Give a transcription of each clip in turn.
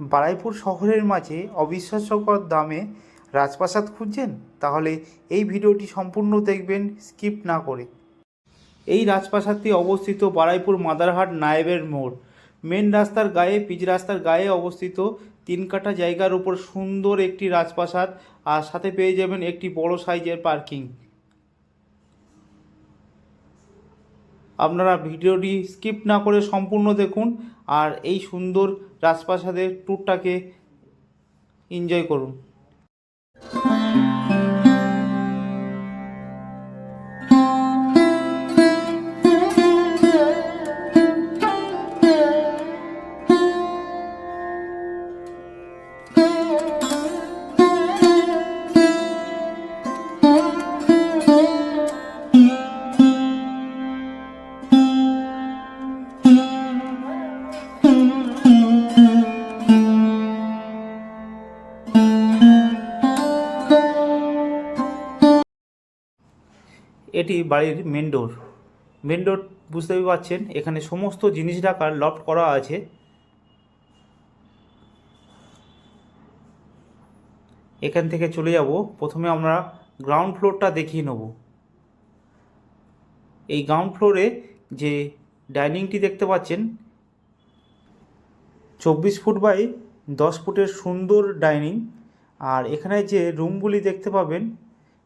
বারাইপুর শহরের মাঝে অবিশ্বাস্যকর দামে রাজপ্রাসাদ খুঁজছেন? তাহলে এই ভিডিওটি সম্পূর্ণ দেখবেন, স্কিপ না করে। এই রাজপ্রাসাদটি অবস্থিত বারাইপুর মাদারহাট নায়েবের মোড়। মেন রাস্তার গায়ে, পিচ রাস্তার গায়ে অবস্থিত তিন কাঠা জায়গার উপর সুন্দর একটি রাজপ্রাসাদ, আর সাথে পেয়ে যাবেন একটি বড় সাইজের পার্কিং। আপনারা ভিডিওটি স্কিপ না করে সম্পূর্ণ দেখুন আর এই সুন্দর রাজপ্রাসাদের ট্যুরটাকে এনজয় করুন। এটি বাড়ির মেন ডোর মেন ডোর বুঝতেই পারছেন? এখানে সমস্ত জিনিস রাখার লফট করা আছে। এখান থেকে চলে যাব। প্রথমে আমরা গ্রাউন্ড ফ্লোরটা দেখিয়ে নেব। এই গ্রাউন্ড ফ্লোরে যে ডাইনিংটি দেখতে পাচ্ছেন, চব্বিশ ফুট বাই দশ ফুটের সুন্দর ডাইনিং আর এখানে যে রুমগুলি দেখতে পাবেন,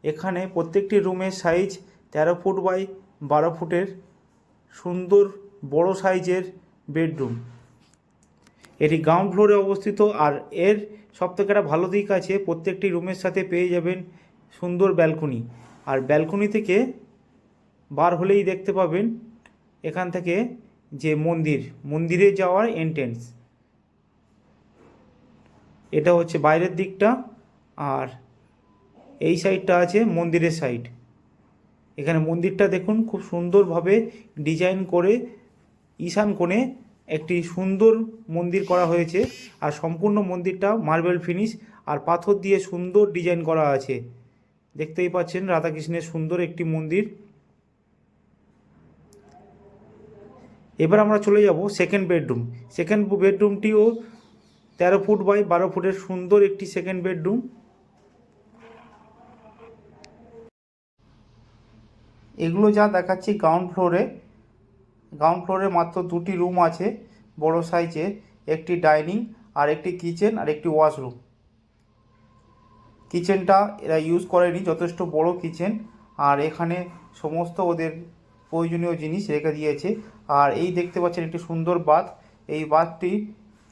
এখানে প্রত্যেকটি রুমের সাইজ তেরো ফুট বাই বারো ফুটের সুন্দর বড় সাইজের বেডরুম। এটি গ্রাউন্ড ফ্লোরে অবস্থিত আর এর সবথেকে একটা ভালো দিক আছে, প্রত্যেকটি রুমের সাথে পেয়ে যাবেন সুন্দর ব্যালকনি আর ব্যালকনি থেকে বার হলেই দেখতে পাবেন এখান থেকে যে মন্দির, মন্দিরে যাওয়ার এন্ট্রেন্স এটা হচ্ছে বাইরের দিকটা আর এই সাইডটা আছে মন্দিরের সাইড এখানে মন্দিরটা দেখুন, খুব সুন্দরভাবে ডিজাইন করে ঈশান কোণে একটি সুন্দর মন্দির করা হয়েছে। আর সম্পূর্ণ মন্দিরটা মার্বেল ফিনিশ আর পাথর দিয়ে সুন্দর ডিজাইন করা আছে। দেখতেই পাচ্ছেন রাধাকৃষ্ণের সুন্দর একটি মন্দির। এবার আমরা চলে যাব সেকেন্ড বেডরুম সেকেন্ড বেডরুমটিও তেরো ফুট বাই বারো ফুটের সুন্দর একটি সেকেন্ড বেডরুম এগুলো যা দেখাচ্ছি গ্রাউন্ড ফ্লোরে গ্রাউন্ড ফ্লোরে মাত্র দুটি রুম আছে, বড় সাইজের একটি ডাইনিং আর একটি কিচেন আর একটি ওয়াশরুম কিচেনটা এরা ইউজ করেনি, যথেষ্ট বড় কিচেন আর এখানে সমস্ত ওদের প্রয়োজনীয় জিনিস রেখে দিয়েছে। আর এই দেখতে পাচ্ছেন একটি সুন্দর বাথ এই বাথটি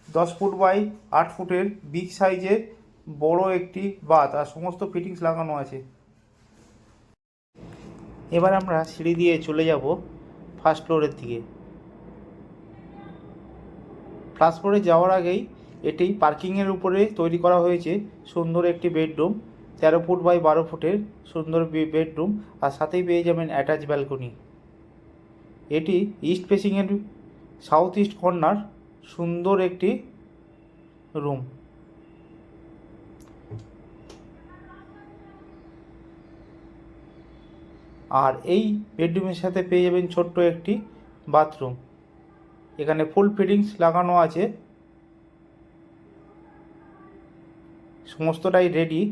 দশ ফুট বাই আট ফুটের বিগ সাইজের বড় একটি বাথ আর সমস্ত ফিটিংস লাগানো আছে। এবার আমরা সিঁড়ি দিয়ে চলে যাব ফার্স্ট ফ্লোরের দিকে। ফার্স্ট ফ্লোরে যাওয়ার আগেই এটি পার্কিংয়ের উপরে তৈরি করা হয়েছে সুন্দর একটি বেডরুম তেরো ফুট বাই বারো ফুটের সুন্দর বেডরুম আর সাথেই পেয়ে যাবেন অ্যাটাচ ব্যালকনি এটি ইস্ট ফেসিংয়ের সাউথ ইস্ট কর্নার সুন্দর একটি রুম আর এই বেডরুমের সাথে পেয়ে যাবেন ছোট্ট একটি বাথরুম। এখানে ফুল ফিটিংস লাগানো আছে। সমস্তটাই রেডি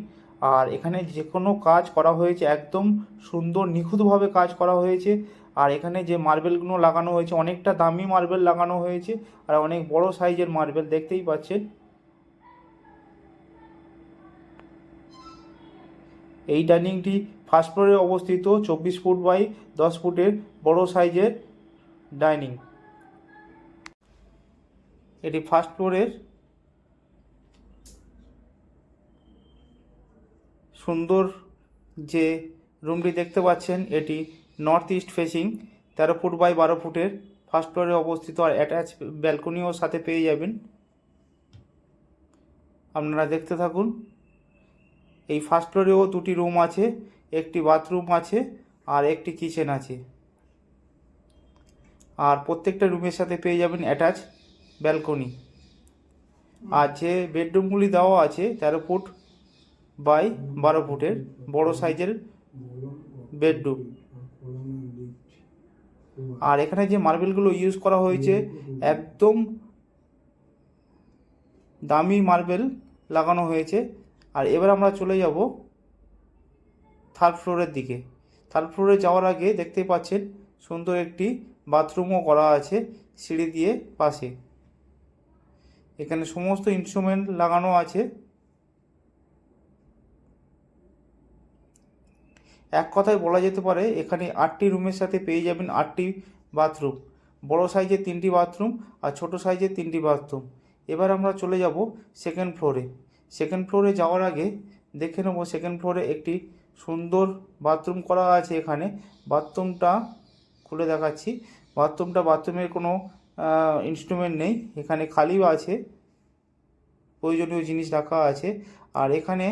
আর এখানে যে কোনো কাজ করা হয়েছে, একদম সুন্দর নিখুঁতভাবে কাজ করা হয়েছে। আর এখানে যে মার্বেলগুলো লাগানো হয়েছে, অনেকটা দামি মার্বেল লাগানো হয়েছে আর অনেক বড় সাইজের মার্বেল দেখতেই পাচ্ছেন। এই ডাইনিংটি ফার্স্ট ফ্লোরে অবস্থিত চব্বিশ ফুট বাই দশ ফুটের বড় সাইজের ডাইনিং। এটি ফার্স্ট ফ্লোরের সুন্দর যে রুমটি দেখতে পাচ্ছেন, এটি নর্থ ইস্ট ফেসিং, তেরো ফুট বাই বারো ফুটের ফার্স্ট ফ্লোরে অবস্থিত আর অ্যাটাচ ব্যালকনিও সাথে পেয়ে যাবেন। আপনারা দেখতে থাকুন। এই ফার্স্ট ফ্লোরেও দুটি রুম আছে একটি বাথরুম আছে আর একটি কিচেন আছে। আর প্রত্যেকটা রুমের সাথে পেয়ে যাবেন অ্যাটাচ ব্যালকনি। আর যে বেডরুমগুলি দেওয়া আছে তেরো ফুট বাই বারো ফুটের বড় সাইজের বেডরুম। আর এখানে যে মার্বেলগুলো ইউজ করা হয়েছে, একদম দামি মার্বেল লাগানো হয়েছে। আর এবার আমরা চলে যাব থার্ড ফ্লোরের দিকে। থার্ড ফ্লোরে যাওয়ার আগে দেখতে পাচ্ছেন সুন্দর একটি বাথরুমও করা আছে সিঁড়ি দিয়ে পাশে। এখানে সমস্ত ইনস্ট্রুমেন্ট লাগানো আছে। এক কথায় বলা যেতে পারে, এখানে আটটি রুমের সাথে পেয়ে যাবেন আটটি বাথরুম। বড় সাইজের তিনটি বাথরুম আর ছোট সাইজের তিনটি বাথরুম। এবার আমরা চলে যাব সেকেন্ড ফ্লোরে। সেকেন্ড ফ্লোরে যাওয়ার আগে দেখে নেব সেকেন্ড ফ্লোরে একটি সুন্দর বাথরুম করা আছে এখানে। বাথরুমটা খুলে দেখাচ্ছি। বাথরুমটা বাথরুমের কোনো ইনস্ট্রুমেন্ট নেই। এখানে খালিও আছে। প্রয়োজনীয় জিনিস রাখা আছে। আর এখানে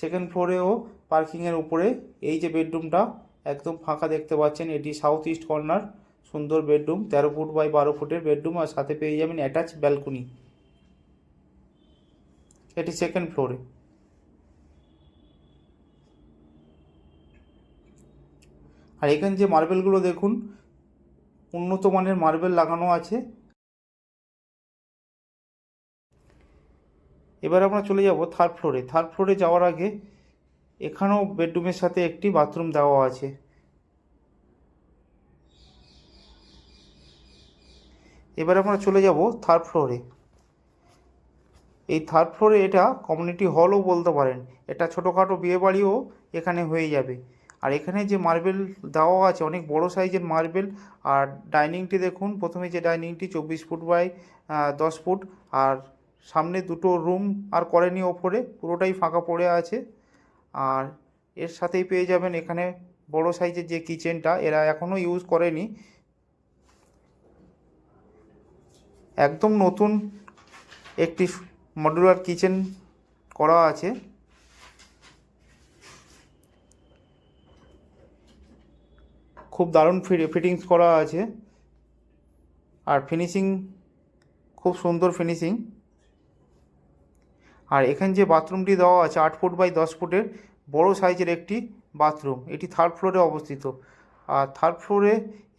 সেকেন্ড ফ্লোরেও পার্কিংয়ের উপরে এই যে বেডরুমটা একদম ফাঁকা দেখতে পাচ্ছেন। এটি সাউথ ইস্ট কর্নার সুন্দর বেডরুম তেরো ফুট বাই বারো ফুটের বেডরুম আর সাথে পেয়ে যাবেন অ্যাটাচ ব্যালকনি এটি সেকেন্ড ফ্লোরে আর এখানে যে মার্বেলগুলো দেখুন, উন্নত মানের মার্বেল লাগানো আছে। এবার আমরা চলে যাব থার্ড ফ্লোরে থার্ড ফ্লোরে যাওয়ার আগে এখানেও বেডরুমের সাথে একটি বাথরুম দেওয়া আছে। এবার আমরা চলে যাব থার্ড ফ্লোরে এই থার্ড ফ্লোরে এটা কমিউনিটি হলও বলতে পারেন। এটা ছোটোখাটো বিয়েবাড়িও এখানে হয়ে যাবে। আর এখানে যে মার্বেল দেওয়া আছে, অনেক বড় সাইজের মার্বেল আর ডাইনিংটি দেখুন, প্রথমে যে ডাইনিংটি চব্বিশ ফুট বাই দশ ফুট আর সামনে দুটো রুম আর করেনি ওপরে, পুরোটাই ফাঁকা পড়ে আছে। আর এর সাথেই পেয়ে যাবেন এখানে বড় সাইজের যে কিচেনটা এরা এখনও ইউজ করেনি। একদম নতুন একটি মডুলার কিচেন করা আছে। খুব দারুণ ফিটিংস করা আছে। আর ফিনিশিং খুব সুন্দর ফিনিশিং আর এখানে যে বাথরুমটি দেওয়া আছে, আট ফুট বাই দশ ফুটের, বড় সাইজের একটি বাথরুম। এটি থার্ড ফ্লোরে অবস্থিত। আর থার্ড ফ্লোরে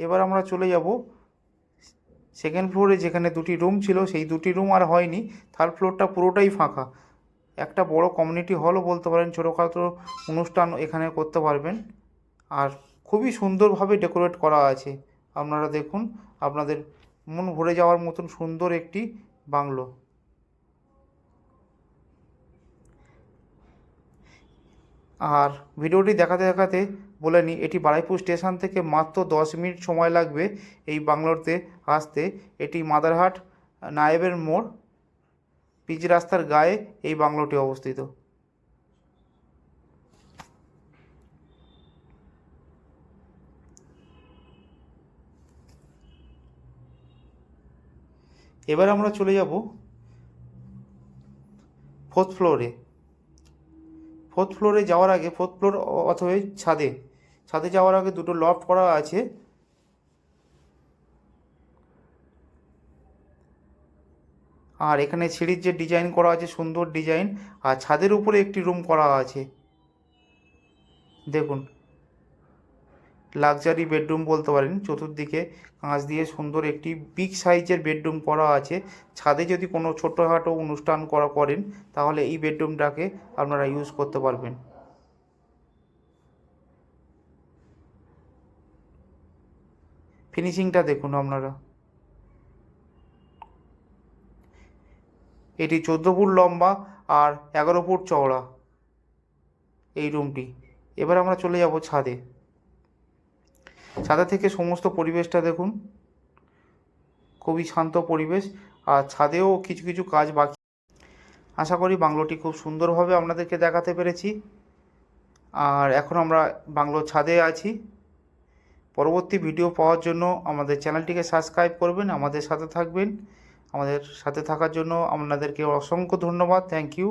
এবার আমরা চলে যাব। সেকেন্ড ফ্লোরে যেখানে দুটি রুম ছিল, সেই দুটি রুম আর হয়নি। থার্ড ফ্লোরটা পুরোটাই ফাঁকা। একটা বড় কমিউনিটি হলও বলতে পারেন, ছোটোখাটো অনুষ্ঠান এখানে করতে পারবেন। আর খুবই সুন্দরভাবে ডেকোরেট করা আছে। আপনারা দেখুন, আপনাদের মন ভরে যাওয়ার মতন সুন্দর একটি বাংলো। আর ভিডিওটি দেখাতে দেখাতে বলে নিই এটি বারাইপুর স্টেশন থেকে মাত্র দশ মিনিট সময় লাগবে এই বাংলোতে আসতে। এটি মাদারহাট, নায়েবের মোড়, পিচ রাস্তার গায়ে এই বাংলোটি অবস্থিত। এবার আমরা চলে যাব ফোর্থ ফ্লোরে ফোর্থ ফ্লোরে যাওয়ার আগে ফোর্থ ফ্লোর অথবা ছাদে ছাদে যাওয়ার আগে দুটো লফট করা আছে। আর এখানে সিঁড়ির যে ডিজাইন করা আছে, সুন্দর ডিজাইন আর ছাদের উপরে একটি রুম করা আছে। দেখুন লাক্সারি বেডরুম বলতে পারেন। চতুর্দিকে কাঁচ দিয়ে সুন্দর একটি বিগ সাইজের বেডরুম করা আছে। ছাদে যদি কোনো ছোটোখাটো অনুষ্ঠান করা করেন, তাহলে এই বেডরুমটাকে আপনারা ইউজ করতে পারবেন। ফিনিশিংটা দেখুন আপনারা। এটি চোদ্দ ফুট লম্বা আর এগারো ফুট চওড়া এই রুমটি। এবার আমরা চলে যাব ছাদে। ছাদে থেকে সমস্ত পরিবেশটা দেখুন। খুবই শান্ত পরিবেশ। আর ছাদেও কিছু কিছু কাজ বাকি। আশা করি বাংলোটি খুব সুন্দরভাবে আপনাদেরকে দেখাতে পেরেছি। আর এখন আমরা বাংলোর ছাদে আছি। পরবর্তী ভিডিও পাওয়ার জন্য আমাদের চ্যানেলটিকে সাবস্ক্রাইব করবেন, আমাদের সাথে থাকবেন। আমাদের সাথে থাকার জন্য আপনাদেরকে অসংখ্য ধন্যবাদ। Thank you.